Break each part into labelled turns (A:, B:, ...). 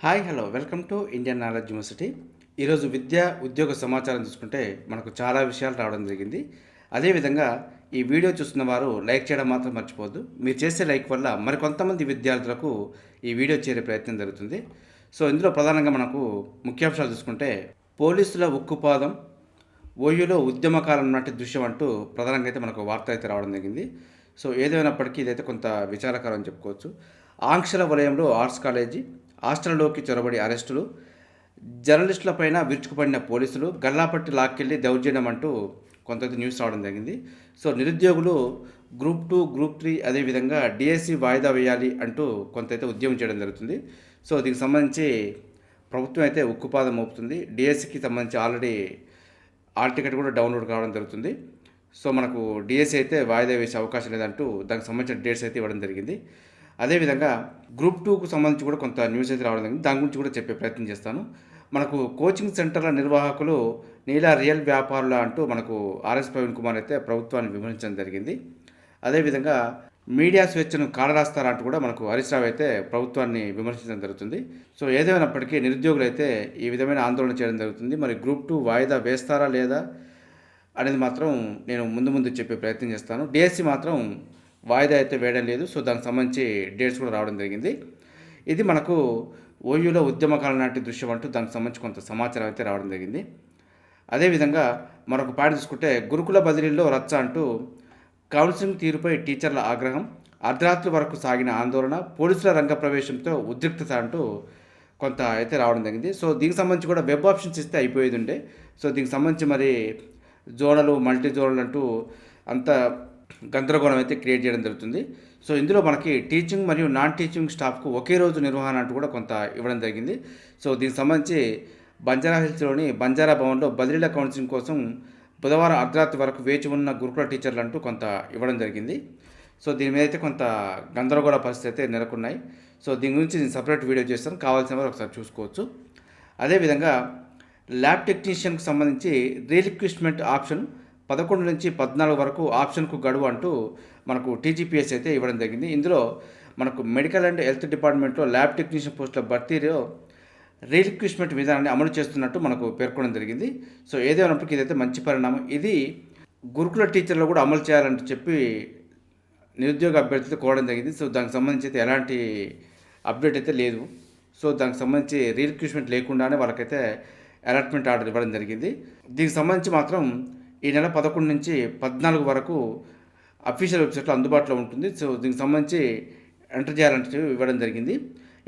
A: hi hello welcome to Indian knowledge university ఈరోజు విద్య ఉద్యోగ సమాచారం చూసుకుంటే మనకు చాలా విషయాలు రావడం జరిగింది అదేవిధంగా ఈ వీడియో చూస్తున్న వారు లైక్ చేయడం మాత్రం మర్చిపోవద్దు మీరు చేసే లైక్ వల్ల మరికొంతమంది విద్యార్థులకు ఈ వీడియో చేరే ప్రయత్నం జరుగుతుంది సో ఇందులో ప్రధానంగా మనకు ముఖ్యాంశాలు చూసుకుంటే పోలీసుల ఉక్కుపాదం ఓయూలో ఉద్యమకాలం నాటి దృశ్యం అంటూ ప్రధానంగా అయితే మనకు వార్త అయితే రావడం జరిగింది సో ఏదైనప్పటికీ ఇదైతే కొంత విచారకరం చెప్పుకోవచ్చు ఆంక్షల వలయంలో ఆర్ట్స్ కాలేజీ హాస్టల్లోకి చొరబడి అరెస్టులు జర్నలిస్టులపైన విరుచుకుపడిన పోలీసులు గల్లాపట్టి లాక్కెళ్ళి దౌర్జన్యం అంటూ కొంత న్యూస్ రావడం జరిగింది సో నిరుద్యోగులు గ్రూప్ టూ గ్రూప్ త్రీ అదేవిధంగా డిఎస్సి వాయిదా వేయాలి అంటూ కొంతైతే ఉద్యమం చేయడం జరుగుతుంది సో దీనికి సంబంధించి ప్రభుత్వం అయితే ఉక్కుపాదం మోపుతుంది డిఎస్సికి సంబంధించి ఆల్రెడీ ఆల్ టికెట్ కూడా డౌన్లోడ్ కావడం జరుగుతుంది సో మనకు డిఎస్సి అయితే వాయిదా వేసే అవకాశం లేదంటూ దానికి సంబంధించిన డేట్స్ అయితే ఇవ్వడం జరిగింది అదేవిధంగా గ్రూప్ టూకు సంబంధించి కూడా కొంత న్యూస్ అయితే రావడం జరిగింది దాని గురించి కూడా చెప్పే ప్రయత్నం చేస్తాను మనకు కోచింగ్ సెంటర్ల నిర్వాహకులు నీలా రియల్ వ్యాపారుల అంటూ మనకు ఆర్ఎస్ ప్రవీణ్ కుమార్ అయితే ప్రభుత్వాన్ని విమర్శించడం జరిగింది అదేవిధంగా మీడియా స్వేచ్ఛను కాలరాస్తారా అంటూ కూడా మనకు హరీష్ రావు అయితే ప్రభుత్వాన్ని విమర్శించడం జరుగుతుంది సో ఏదేమైనప్పటికీ నిరుద్యోగులు అయితే ఈ విధమైన ఆందోళన చేయడం జరుగుతుంది మరి గ్రూప్ టూ వాయిదా వేస్తారా లేదా అనేది మాత్రం నేను ముందు ముందు చెప్పే ప్రయత్నం చేస్తాను డిఎస్సి మాత్రం వాయిదా అయితే వేయడం లేదు సో దానికి సంబంధించి డేట్స్ కూడా రావడం జరిగింది ఇది మనకు ఓయూలో ఉద్యమకాలం నాటి దృశ్యం అంటూ దానికి సంబంధించి కొంత సమాచారం అయితే రావడం జరిగింది అదేవిధంగా మరొక పాట చూసుకుంటే గురుకుల బదిలీలో రచ్చ అంటూ కౌన్సిలింగ్ తీరుపై టీచర్ల ఆగ్రహం అర్ధరాత్రి వరకు సాగిన ఆందోళన పోలీసుల రంగ ప్రవేశంతో ఉద్రిక్తత అంటూ కొంత అయితే రావడం జరిగింది సో దీనికి సంబంధించి కూడా వెబ్ ఆప్షన్స్ ఇస్తే అయిపోయేది ఉండే సో దీనికి సంబంధించి మరి జోనలు మల్టీ జోనలు అంటూ అంత గందరగోళం అయితే క్రియేట్ చేయడం జరుగుతుంది సో ఇందులో మనకి టీచింగ్ మరియు నాన్ టీచింగ్ స్టాఫ్కు ఒకే రోజు నిర్వహణ అంటూ కూడా కొంత ఇవ్వడం జరిగింది సో దీనికి సంబంధించి బంజారా హిల్స్లోని బంజారా భవన్లో బదిలీల కౌన్సిలింగ్ కోసం బుధవారం అర్ధరాత్రి వరకు వేచి ఉన్న గురుకుల టీచర్లు అంటూ కొంత ఇవ్వడం జరిగింది సో దీని మీద అయితే కొంత గందరగోళ పరిస్థితి అయితే నెలకొన్నాయి సో దీని గురించి నేను సపరేట్ వీడియో చేస్తాను కావాల్సిన వారు ఒకసారి చూసుకోవచ్చు అదేవిధంగా ల్యాబ్ టెక్నీషియన్కి సంబంధించి రీలిక్విస్ట్మెంట్ ఆప్షన్ పదకొండు నుంచి పద్నాలుగు వరకు ఆప్షన్కు గడువు అంటూ మనకు టీజీపీఎస్ అయితే ఇవ్వడం జరిగింది ఇందులో మనకు మెడికల్ అండ్ హెల్త్ డిపార్ట్మెంట్లో ల్యాబ్ టెక్నీషియన్ పోస్టుల భర్తీలో రీక్విస్ట్మెంట్ విధానాన్ని అమలు చేస్తున్నట్టు మనకు పేర్కొనడం జరిగింది సో ఏదేమైనప్పటికీ ఇదైతే మంచి పరిణామం ఇది గురుకుల టీచర్లు కూడా అమలు చేయాలంటూ చెప్పి నిరుద్యోగ అభ్యర్థులు కోరడం జరిగింది సో దానికి సంబంధించి అయితే ఎలాంటి అప్డేట్ అయితే లేదు సో దానికి సంబంధించి రీక్విస్ట్మెంట్ లేకుండానే వాళ్ళకైతే అలాట్మెంట్ ఆర్డర్ ఇవ్వడం జరిగింది దీనికి సంబంధించి మాత్రం ఈ నెల పదకొండు నుంచి పద్నాలుగు వరకు అఫీషియల్ వెబ్సైట్లో అందుబాటులో ఉంటుంది సో దీనికి సంబంధించి ఎంటర్ చేయాలంటే ఇవ్వడం జరిగింది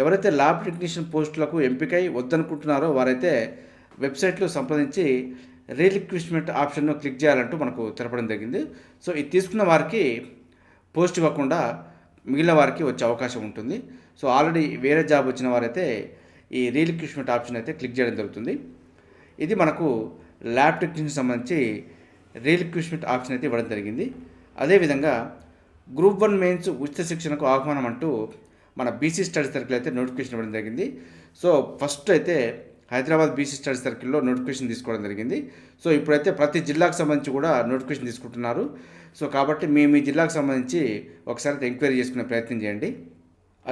A: ఎవరైతే ల్యాబ్ టెక్నీషియన్ పోస్టులకు ఎంపికై వద్దనుకుంటున్నారో వారైతే వెబ్సైట్లో సంప్రదించి రీరిక్వెస్ట్మెంట్ ఆప్షన్ను క్లిక్ చేయాలంటూ మనకు తెలపడం జరిగింది సో ఇది తీసుకున్న వారికి పోస్ట్ ఇవ్వకుండా మిగిలిన వారికి వచ్చే అవకాశం ఉంటుంది సో ఆల్రెడీ వేరే జాబ్ వచ్చిన వారైతే ఈ రీరిక్వెస్ట్మెంట్ ఆప్షన్ అయితే క్లిక్ చేయడం జరుగుతుంది ఇది మనకు ల్యాబ్ టెక్నీషియన్ సంబంధించి రీరిక్యూష్మెంట్ ఆప్షన్ అయితే ఇవ్వడం జరిగింది అదేవిధంగా గ్రూప్ వన్ మెయిన్స్ ఉచిత శిక్షణకు ఆహ్వానం అంటూ మన బీసీ స్టడీ సర్కిల్ అయితే నోటిఫికేషన్ ఇవ్వడం జరిగింది సో ఫస్ట్ అయితే హైదరాబాద్ బీసీ స్టడీ సర్కిల్లో నోటిఫికేషన్ తీసుకోవడం జరిగింది సో ఇప్పుడైతే ప్రతి జిల్లాకు సంబంధించి కూడా నోటిఫికేషన్ తీసుకుంటున్నారు సో కాబట్టి మీ మీ జిల్లాకు సంబంధించి ఒకసారి ఎంక్వైరీ చేసుకునే ప్రయత్నం చేయండి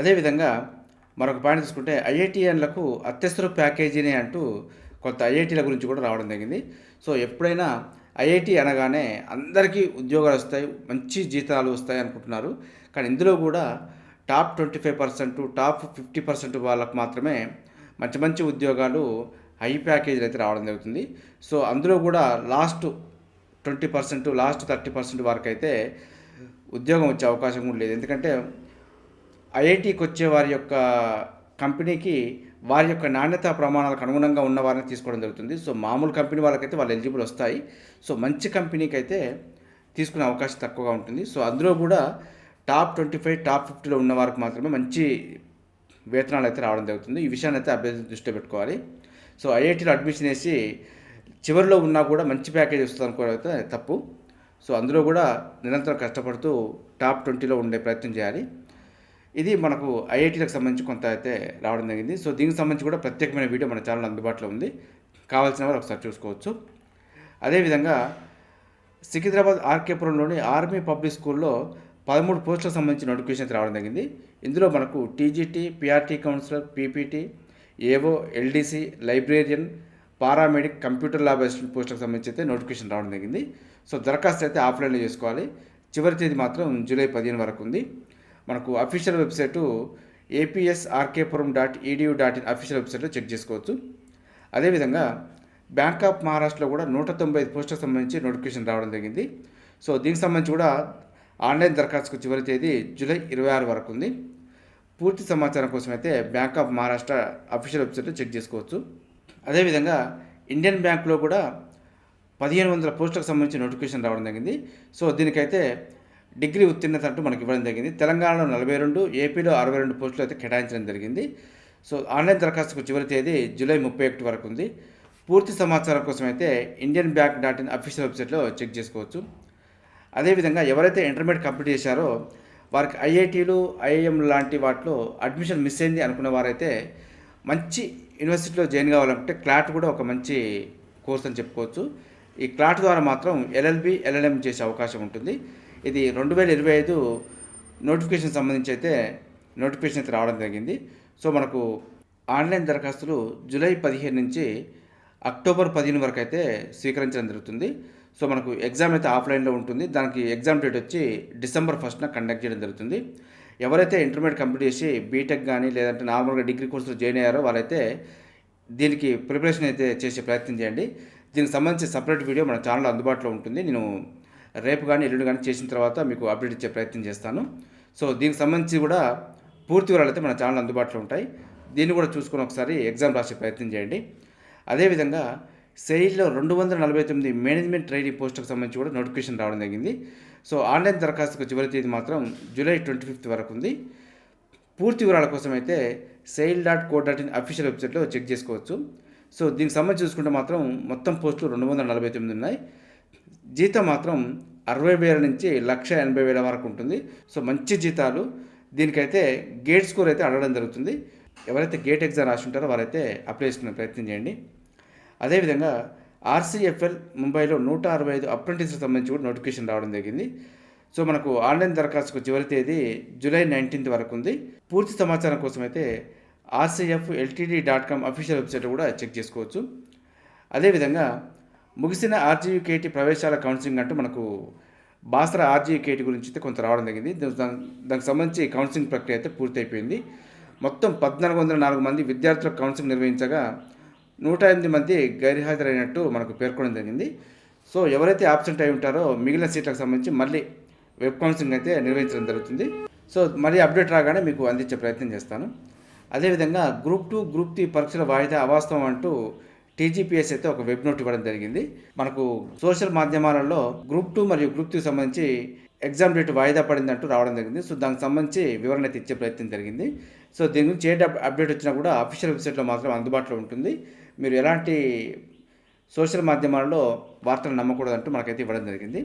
A: అదేవిధంగా మరొక పాయింట్ తీసుకుంటే ఐఐటిఎన్లకు అత్యవసర ప్యాకేజీని అంటూ కొంత ఐఐటీల గురించి కూడా రావడం జరిగింది సో ఎప్పుడైనా ఐఐటి అనగానే అందరికీ ఉద్యోగాలు వస్తాయి మంచి జీతాలు వస్తాయి అనుకుంటున్నారు కానీ ఇందులో కూడా top twenty five percent top fifty percent వాళ్ళకు మాత్రమే మంచి మంచి ఉద్యోగాలు హై ప్యాకేజీలు అయితే రావడం జరుగుతుంది సో అందులో కూడా last twenty percent last thirty percent వరకు అయితే ఉద్యోగం వచ్చే అవకాశం కూడా లేదు ఎందుకంటే ఐఐటికి వచ్చే వారి యొక్క కంపెనీకి వారి యొక్క నాణ్యత ప్రమాణాలకు అనుగుణంగా ఉన్న వారిని తీసుకోవడం జరుగుతుంది సో మామూలు కంపెనీ వాళ్ళకైతే వాళ్ళు ఎలిజిబుల్ వస్తాయి సో మంచి కంపెనీకి అయితే తీసుకునే అవకాశం తక్కువగా ఉంటుంది సో అందులో కూడా టాప్ ట్వంటీ ఫైవ్ టాప్ ఫిఫ్టీలో ఉన్న వారికి మాత్రమే మంచి వేతనాలు అయితే రావడం జరుగుతుంది ఈ విషయాన్ని అయితే అభ్యర్థి దృష్టిలో పెట్టుకోవాలి సో ఐఐటీలో అడ్మిషన్ వేసి చివరిలో ఉన్నా కూడా మంచి ప్యాకేజ్ వస్తుంది అనుకోవడం తప్పు సో అందులో కూడా నిరంతరం కష్టపడుతూ టాప్ ట్వంటీలో ఉండే ప్రయత్నం చేయాలి ఇది మనకు ఐఐటీలకు సంబంధించి కొంత అయితే రావడం జరిగింది సో దీనికి సంబంధించి కూడా ప్రత్యేకమైన వీడియో మన ఛానల్ అందుబాటులో ఉంది కావాల్సిన వారు ఒకసారి చూసుకోవచ్చు అదేవిధంగా సికింద్రాబాద్ ఆర్కేపురంలోని ఆర్మీ పబ్లిక్ స్కూల్లో పదమూడు పోస్టులకు సంబంధించి నోటిఫికేషన్ రావడం జరిగింది ఇందులో మనకు TGT PRT counsellor PPT AO LDC librarian paramedic computer lab assistant పోస్టులకు సంబంధించి అయితే నోటిఫికేషన్ రావడం జరిగింది సో దరఖాస్తు అయితే ఆఫ్లైన్లో చేసుకోవాలి చివరి తేదీ మాత్రం జూలై పదిహేను వరకు ఉంది మనకు official website APS RK Puram dot edu dot in official వెబ్సైట్లో చెక్ చేసుకోవచ్చు అదేవిధంగా బ్యాంక్ ఆఫ్ మహారాష్ట్రలో కూడా నూట తొంభై పోస్టులకు సంబంధించి నోటిఫికేషన్ రావడం జరిగింది సో దీనికి సంబంధించి కూడా ఆన్లైన్ దరఖాస్తుకు చివరి తేదీ జూలై ఇరవై ఆరు వరకు ఉంది పూర్తి సమాచారం కోసం అయితే బ్యాంక్ ఆఫ్ మహారాష్ట్ర అఫీషియల్ వెబ్సైట్లో చెక్ చేసుకోవచ్చు అదేవిధంగా ఇండియన్ బ్యాంక్లో కూడా పదిహేను వందల పోస్టులకు సంబంధించి నోటిఫికేషన్ రావడం జరిగింది సో దీనికైతే డిగ్రీ ఉత్తీర్ణత అంటూ మనకి ఇవ్వడం జరిగింది తెలంగాణలో నలభై రెండు ఏపీలో అరవై రెండు పోస్టులు అయితే కేటాయించడం జరిగింది సో ఆన్లైన్ దరఖాస్తుకు చివరి తేదీ జూలై ముప్పై ఒకటి వరకు ఉంది పూర్తి సమాచారం కోసం అయితే Indian bank dot in official వెబ్సైట్లో చెక్ చేసుకోవచ్చు అదేవిధంగా ఎవరైతే ఇంటర్మీడియట్ కంప్లీట్ చేశారో వారికి ఐఐటీలు ఐఐఎం లాంటి వాటిలో అడ్మిషన్ మిస్ అయింది అనుకున్న వారైతే మంచి యూనివర్సిటీలో జాయిన్ కావాలంటే క్లాట్ కూడా ఒక మంచి కోర్స్ అని చెప్పుకోవచ్చు ఈ క్లాట్ ద్వారా మాత్రం ఎల్ఎల్బి ఎల్ఎల్ఎం చేసే అవకాశం ఉంటుంది ఇది రెండు వేల ఇరవై ఐదు నోటిఫికేషన్ సంబంధించి అయితే నోటిఫికేషన్ అయితే రావడం జరిగింది సో మనకు ఆన్లైన్ దరఖాస్తులు జూలై పదిహేను నుంచి అక్టోబర్ పదిహేను వరకు అయితే స్వీకరించడం జరుగుతుంది సో మనకు ఎగ్జామ్ అయితే ఆఫ్లైన్లో ఉంటుంది దానికి ఎగ్జామ్ డేట్ వచ్చి డిసెంబర్ ఫస్ట్న కండక్ట్ చేయడం జరుగుతుంది ఎవరైతే ఇంటర్మీడియట్ కంప్లీట్ చేసి బీటెక్ కానీ లేదంటే నార్మల్గా డిగ్రీ కోర్సులో జాయిన్ అయ్యారో వాళ్ళైతే దీనికి ప్రిపరేషన్ అయితే చేసే ప్రయత్నం చేయండి దీనికి సంబంధించి సపరేట్ వీడియో మన ఛానల్ అందుబాటులో ఉంటుంది నేను రేపు కానీ ఎల్లుండి కానీ చేసిన తర్వాత మీకు అప్డేట్ ఇచ్చే ప్రయత్నం చేస్తాను సో దీనికి సంబంధించి కూడా పూర్తి వివరాలు అయితే మన ఛానల్ అందుబాటులో ఉంటాయి దీన్ని కూడా చూసుకుని ఒకసారి ఎగ్జామ్ రాసే ప్రయత్నం చేయండి అదేవిధంగా సెయిల్లో రెండు వందల నలభై తొమ్మిది మేనేజ్మెంట్ ట్రైనింగ్ పోస్టుకు సంబంధించి కూడా నోటిఫికేషన్ రావడం జరిగింది సో ఆన్లైన్ దరఖాస్తుకు చివరి తేదీ మాత్రం జూలై ట్వంటీ ఫిఫ్త్ వరకు ఉంది పూర్తి వివరాల కోసం అయితే SAIL dot code dot in official వెబ్సైట్లో చెక్ చేసుకోవచ్చు సో దీనికి సంబంధించి చూసుకుంటే మాత్రం మొత్తం పోస్టులు రెండు వందల నలభై తొమ్మిది ఉన్నాయి జీతం మాత్రం అరవై వేల నుంచి లక్ష ఎనభై వేల వరకు ఉంటుంది సో మంచి జీతాలు దీనికైతే గేట్ స్కోర్ అయితే అడగడం జరుగుతుంది ఎవరైతే గేట్ ఎగ్జామ్ రాసి ఉంటారో వారైతే అప్లై చేసుకునే ప్రయత్నం చేయండి అదేవిధంగా ఆర్సీఎఫ్ఎల్ ముంబైలో నూట అరవై ఐదు అప్రెంటిస్కి సంబంధించి కూడా నోటిఫికేషన్ రావడం జరిగింది సో మనకు ఆన్లైన్ దరఖాస్తుకు చివరి తేదీ జూలై నైన్టీన్త్ వరకు ఉంది పూర్తి సమాచారం కోసం అయితే RCF LTD dot com official website కూడా చెక్ చేసుకోవచ్చు అదేవిధంగా ముగిసిన ఆర్జీయూకేటి ప్రవేశాల కౌన్సిలింగ్ అంటూ మనకు బాసర ఆర్జీయూకేటి గురించి అయితే కొంత రావడం జరిగింది దానికి సంబంధించి కౌన్సిలింగ్ ప్రక్రియ అయితే పూర్తయిపోయింది మొత్తం పద్నాలుగు వందల నాలుగు మంది విద్యార్థులకు కౌన్సిలింగ్ నిర్వహించగా నూట ఎనిమిది మంది గైర్హాజరైనట్టు మనకు పేర్కొనడం జరిగింది సో ఎవరైతే ఆబ్సెంట్ అయి ఉంటారో మిగిలిన సీట్లకు సంబంధించి మళ్ళీ వెబ్ కౌన్సిలింగ్ అయితే నిర్వహించడం జరుగుతుంది సో మళ్ళీ అప్డేట్ రాగానే మీకు అందించే ప్రయత్నం చేస్తాను అదేవిధంగా గ్రూప్ టూ గ్రూప్ త్రీ పరీక్షల వాయిదా అవాస్తవం అంటూ టీజీపీఎస్ అయితే ఒక వెబ్ నోట్ ఇవ్వడం జరిగింది మనకు సోషల్ మాధ్యమాలలో గ్రూప్ టూ మరియు గ్రూప్ త్రీ సంబంధించి ఎగ్జామ్ డేట్ వాయిదా పడిందంటూ రావడం జరిగింది సో దానికి సంబంధించి వివరణ అయితే ఇచ్చే ప్రయత్నం జరిగింది సో దీని గురించి ఏ అప్డేట్ వచ్చినా కూడా అఫీషియల్ వెబ్సైట్లో మాత్రం అందుబాటులో ఉంటుంది మీరు ఎలాంటి సోషల్ మాధ్యమాల్లో వార్తలు నమ్మకూడదంటూ మనకైతే ఇవ్వడం జరిగింది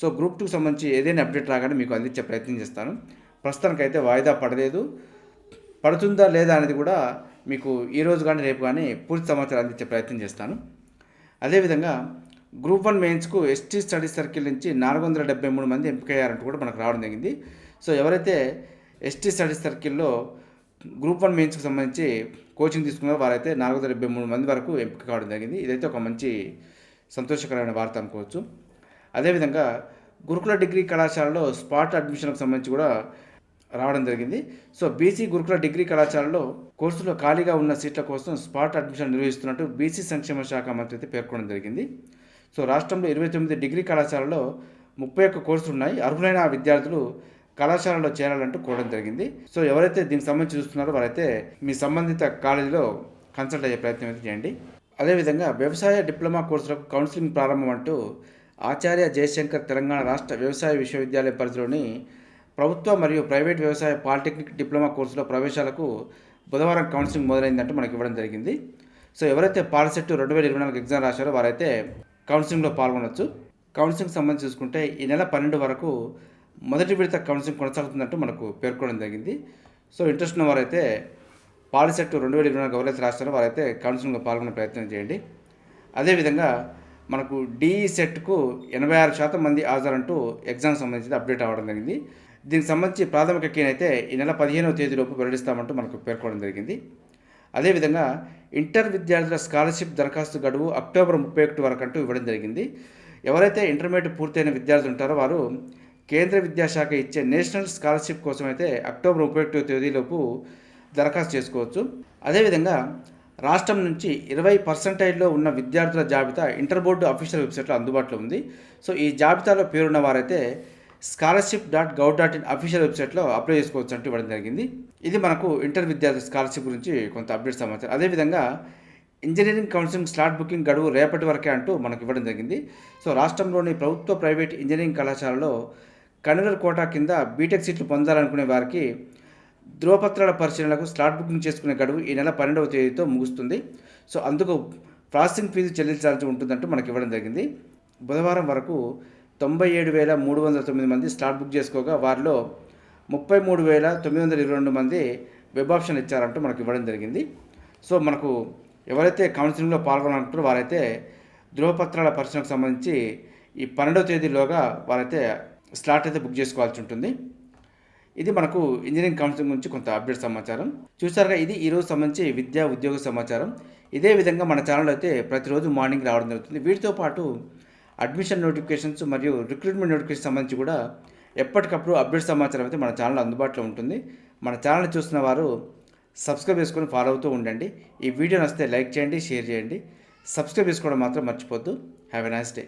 A: సో గ్రూప్ టూకి సంబంధించి ఏదైనా అప్డేట్ రాగానే మీకు అందించే ప్రయత్నం చేస్తాను ప్రస్తుతానికైతే వాయిదా పడలేదు పడుతుందా లేదా అనేది కూడా మీకు ఈరోజు కానీ రేపు కానీ పూర్తి సమాచారం అందించే ప్రయత్నం చేస్తాను అదేవిధంగా గ్రూప్ వన్ మెయిన్స్కు ఎస్టీ స్టడీ సర్కిల్ నుంచి నాలుగు వందల డెబ్బై మూడు మంది ఎంపికయ్యారంటూ కూడా మనకు రావడం జరిగింది సో ఎవరైతే ఎస్టీ స్టడీ సర్కిల్లో గ్రూప్ వన్ మెయిన్స్కి సంబంధించి కోచింగ్ తీసుకున్నారో వారైతే నాలుగు వందల డెబ్బై మూడు మంది వరకు ఎంపిక కావడం జరిగింది ఇదైతే ఒక మంచి సంతోషకరమైన వార్త అనుకోవచ్చు అదేవిధంగా గురుకుల డిగ్రీ కళాశాలలో స్పాట్ అడ్మిషన్కి సంబంధించి కూడా రావడం జరిగింది సో బీసీ గురుకుల డిగ్రీ కళాశాలలో కోర్సులో ఖాళీగా ఉన్న సీట్ల కోసం స్పాట్ అడ్మిషన్ నిర్వహిస్తున్నట్టు బీసీ సంక్షేమ శాఖ మంత్రి అయితే పేర్కొనడం జరిగింది సో రాష్ట్రంలో ఇరవై తొమ్మిది డిగ్రీ కళాశాలలో ముప్పై ఒక్క కోర్సులు ఉన్నాయి అర్హులైన విద్యార్థులు కళాశాలలో చేరాలంటూ కోరడం జరిగింది సో ఎవరైతే దీనికి సంబంధించి చూస్తున్నారో వారైతే మీ సంబంధిత కాలేజీలో కన్సల్ట్ అయ్యే ప్రయత్నం అయితే చేయండి అదేవిధంగా వ్యవసాయ డిప్లొమా కోర్సులకు కౌన్సిలింగ్ ప్రారంభం అంటూ ఆచార్య జయశంకర్ తెలంగాణ రాష్ట్ర వ్యవసాయ విశ్వవిద్యాలయ పరిధిలోని ప్రభుత్వ మరియు ప్రైవేట్ వ్యవసాయ పాలిటెక్నిక్ డిప్లొమా కోర్సులో ప్రవేశాలకు బుధవారం కౌన్సిలింగ్ మొదలైందంటే మనకి ఇవ్వడం జరిగింది సో ఎవరైతే పాలసెట్టు రెండు వేల ఇరవై నాలుగు ఎగ్జామ్ రాశారో వారైతే కౌన్సిలింగ్లో పాల్గొనవచ్చు కౌన్సిలింగ్ సంబంధించి చూసుకుంటే ఈ నెల పన్నెండు వరకు మొదటి విడత కౌన్సిలింగ్ కొనసాగుతుందంటూ మనకు పేర్కొనడం జరిగింది సో ఇంట్రెస్ట్ ఉన్న వారైతే పాలసెట్టు రెండు వేల ఇరవై నాలుగు ఎవరైతే రాస్తారో వారైతే కౌన్సిలింగ్లో పాల్గొనే ప్రయత్నం చేయండి అదేవిధంగా మనకు డిఈ సెట్కు ఎనభై ఆరు శాతం మంది హాజరంటూ ఎగ్జామ్ సంబంధించి అప్డేట్ అవ్వడం జరిగింది దీనికి సంబంధించి ప్రాథమిక అయితే ఈ నెల పదిహేనవ తేదీలోపు వెల్లడిస్తామంటూ మనకు పేర్కొనడం జరిగింది అదేవిధంగా ఇంటర్ విద్యార్థుల స్కాలర్షిప్ దరఖాస్తు గడువు అక్టోబర్ ముప్పై ఒకటి వరకు అంటూ ఇవ్వడం జరిగింది ఎవరైతే ఇంటర్మీడియట్ పూర్తయిన విద్యార్థులు ఉంటారో వారు కేంద్ర విద్యాశాఖ ఇచ్చే నేషనల్ స్కాలర్షిప్ కోసం అయితే అక్టోబర్ ముప్పై ఒకటో తేదీలోపు దరఖాస్తు చేసుకోవచ్చు అదేవిధంగా రాష్ట్రం నుంచి ఇరవై పర్సెంటైజ్లో ఉన్న విద్యార్థుల జాబితా ఇంటర్ బోర్డు అఫీషియల్ వెబ్సైట్లో అందుబాటులో ఉంది సో ఈ జాబితాలో పేరున్న వారైతే scholarship dot gov dot in official వెబ్సైట్లో అప్లై చేసుకోవచ్చు అంటూ ఇవ్వడం జరిగింది ఇది మనకు ఇంటర్ విద్యార్థి స్కాలర్షిప్ గురించి కొంత అప్డేట్ సమాచారం అదేవిధంగా ఇంజనీరింగ్ కౌన్సిలింగ్ స్లాట్ బుకింగ్ గడువు రేపటి వరకే అంటూ మనకు ఇవ్వడం జరిగింది సో రాష్ట్రంలోని ప్రభుత్వ ప్రైవేట్ ఇంజనీరింగ్ కళాశాలలో కన్వీనర్ కోటా కింద బీటెక్ సీట్లు పొందాలనుకునే వారికి ధృవపత్రాల పరిశీలనకు స్లాట్ బుకింగ్ చేసుకునే గడువు ఈ నెల పన్నెండవ తేదీతో ముగుస్తుంది సో అందుకు ప్రాసెసింగ్ ఫీజు చెల్లించాల్సి ఉంటుందంటూ మనకి ఇవ్వడం జరిగింది బుధవారం వరకు తొంభై ఏడు వేల మూడు వందల తొమ్మిది మంది స్లాట్ బుక్ చేసుకోగా వారిలో ముప్పై మూడు వేల తొమ్మిది వందల ఇరవై రెండు మంది వెబ్ ఆప్షన్ ఇచ్చారంటూ మనకు ఇవ్వడం జరిగింది సో మనకు ఎవరైతే కౌన్సిలింగ్లో పాల్గొనాలంటారో వారైతే ధృవపత్రాల పరిశ్రమకు సంబంధించి ఈ పన్నెండవ తేదీలోగా వారైతే స్లాట్ అయితే బుక్ చేసుకోవాల్సి ఉంటుంది ఇది మనకు ఇంజనీరింగ్ కౌన్సిలింగ్ గురించి కొంత అప్డేట్ సమాచారం చూసారుగా ఇది ఈరోజు సంబంధించి విద్యా ఉద్యోగ సమాచారం ఇదే విధంగా మన ఛానల్ అయితే ప్రతిరోజు మార్నింగ్ రావడం జరుగుతుంది వీటితో పాటు అడ్మిషన్ నోటిఫికేషన్స్ మరియు రిక్రూట్మెంట్ నోటిఫికేషన్ సంబంధించి కూడా ఎప్పటికప్పుడు అప్డేట్ సమాచారం అయితే మన ఛానల్ అందుబాటులో ఉంటుంది మన ఛానల్ చూస్తున్న వారు సబ్స్క్రైబ్ చేసుకొని ఫాలో అవుతూ ఉండండి ఈ వీడియో నచ్చితే లైక్ చేయండి షేర్ చేయండి సబ్స్క్రైబ్ చేసుకోవడం మాత్రం మర్చిపోద్దు హ్యావ్ ఎ నైస్ డే